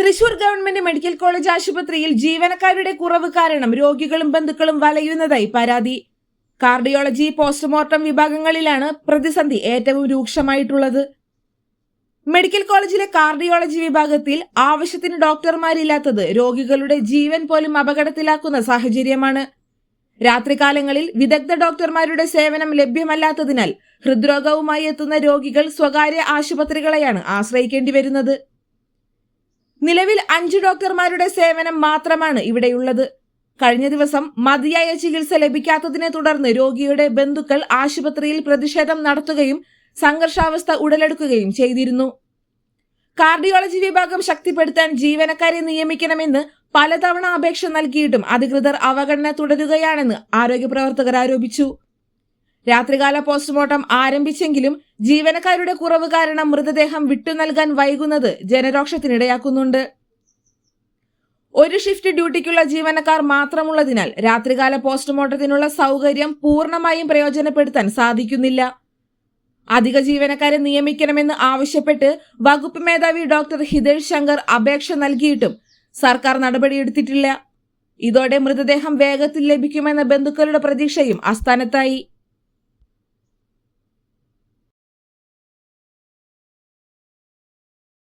Thrissur government medical college ആശുപത്രിയിൽ ജീവനക്കാരുടെ കുറവ് കാരണം രോഗികളും ബന്ധുക്കളും വലയുന്നതായി പരാതി. കാർഡിയോളജി പോസ്റ്റ്മോർട്ടം വിഭാഗങ്ങളിലാണ് പ്രതിസന്ധി ഏറ്റവും രൂക്ഷമായിട്ടുള്ളത്. മെഡിക്കൽ കോളേജിലെ കാർഡിയോളജി വിഭാഗത്തിൽ ആവശ്യത്തിന് ഡോക്ടർമാരില്ലാത്തത് രോഗികളുടെ ജീവൻ പോലും അപകടത്തിലാക്കുന്ന സാഹചര്യമാണ്. രാത്രികാലങ്ങളിൽ വിദഗ്ധ ഡോക്ടർമാരുടെ സേവനം ലഭ്യമല്ലാത്തതിനാൽ ഹൃദ്രോഗവുമായി എത്തുന്ന രോഗികൾ സ്വകാര്യ ആശുപത്രികളെയാണ് ആശ്രയിക്കേണ്ടി വരുന്നത്. നിലവിൽ അഞ്ച് ഡോക്ടർമാരുടെ സേവനം മാത്രമാണ് ഇവിടെയുള്ളത്. കഴിഞ്ഞ ദിവസം മതിയായ ചികിത്സ ലഭിക്കാത്തതിനെ തുടർന്ന് രോഗിയുടെ ബന്ധുക്കൾ ആശുപത്രിയിൽ പ്രതിഷേധം നടത്തുകയും സംഘർഷാവസ്ഥ ഉടലെടുക്കുകയും ചെയ്തിരുന്നു. കാർഡിയോളജി വിഭാഗം ശക്തിപ്പെടുത്താൻ ജീവനക്കാരെ നിയമിക്കണമെന്ന് പലതവണ അപേക്ഷ നൽകിയിട്ടും അധികൃതർ അവഗണന തുടരുകയാണെന്ന് ആരോഗ്യ പ്രവർത്തകർ ആരോപിച്ചു. രാത്രികാല പോസ്റ്റ്മോർട്ടം ആരംഭിച്ചെങ്കിലും ജീവനക്കാരുടെ കുറവ് കാരണം മൃതദേഹം വിട്ടു നൽകാൻ വൈകുന്നത് ജനരോക്ഷത്തിനിടയാക്കുന്നുണ്ട് ഒരു ഷിഫ്റ്റ് ഡ്യൂട്ടിക്കുള്ള ജീവനക്കാർ മാത്രമുള്ളതിനാൽ രാത്രികാല പോസ്റ്റ്മോർട്ടത്തിനുള്ള സൗകര്യം പൂർണമായും പ്രയോജനപ്പെടുത്താൻ സാധിക്കുന്നില്ല. അധിക ജീവനക്കാരെ നിയമിക്കണമെന്ന് ആവശ്യപ്പെട്ട് വകുപ്പ് മേധാവി ഡോക്ടർ ഹിതേഷ് ശങ്കർ അപേക്ഷ നൽകിയിട്ടും സർക്കാർ നടപടിയെടുത്തിട്ടില്ല. ഇതോടെ മൃതദേഹം വേഗത്തിൽ ലഭിക്കുമെന്ന ബന്ധുക്കളുടെ പ്രതീക്ഷയും അസ്ഥാനത്തായി